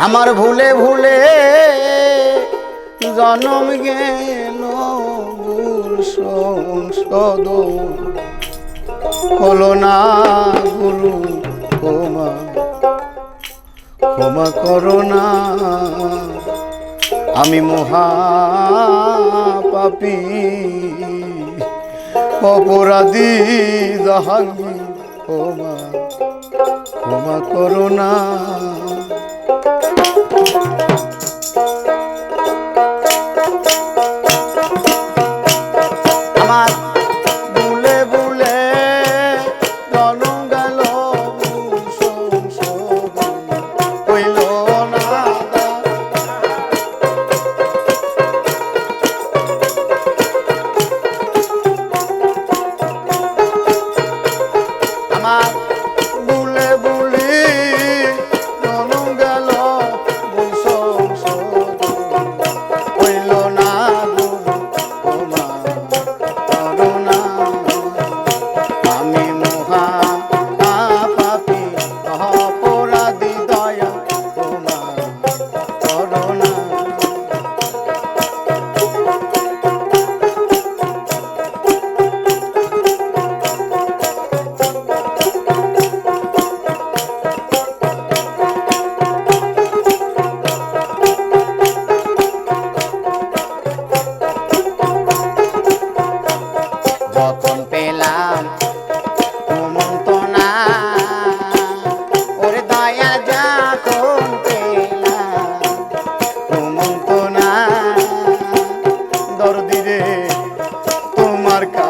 আমার ভুলে ভুলে জনম গেল সদ হলো না গুরু ক্ষমা। ক্ষমা করো না। আমি মহা পাপী। অপরাধী জাহাঙ্গীর। ক্ষমা ক্ষমা করো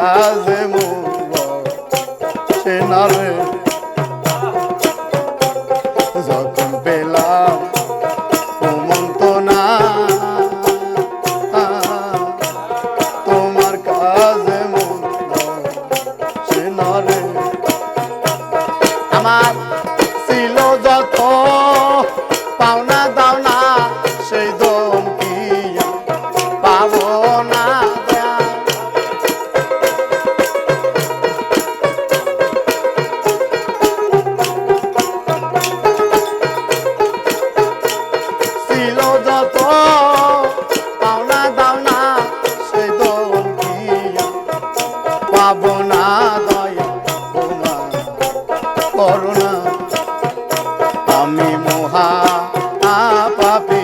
আজমুল সেনারে করুণা আমি মহা পাপি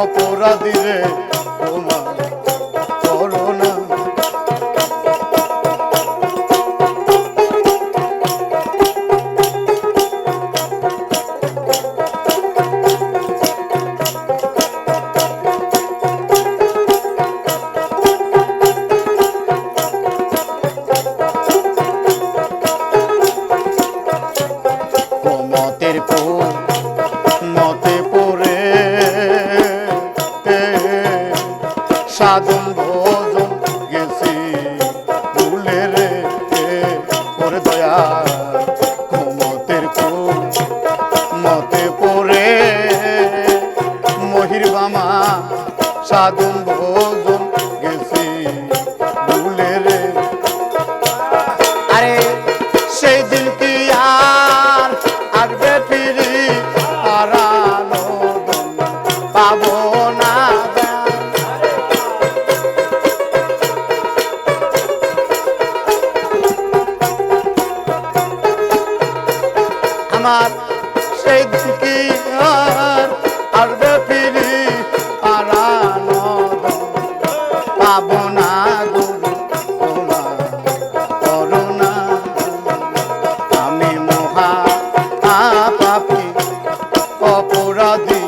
অপরাধী রে। রাধে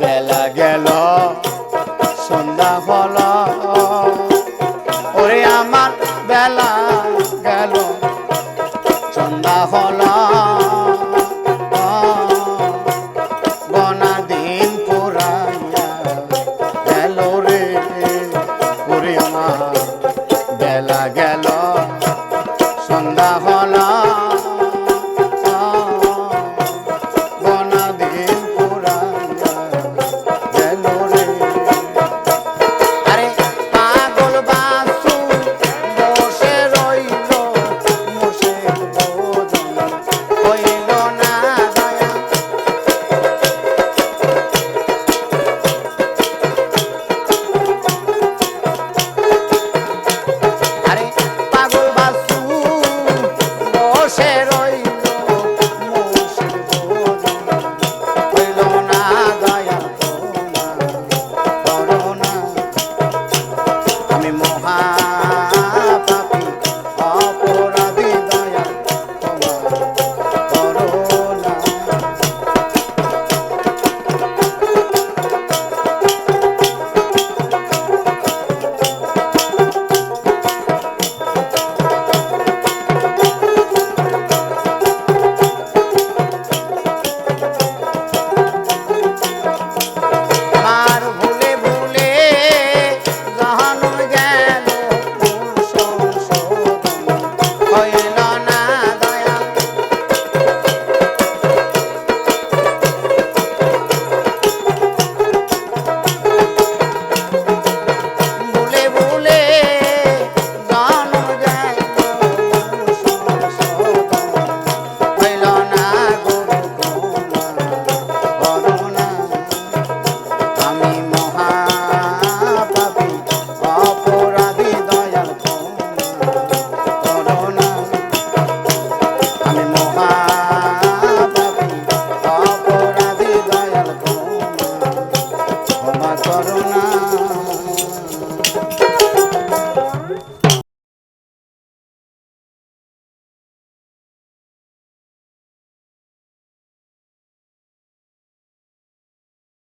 বেলা গেল সন্ধ্যা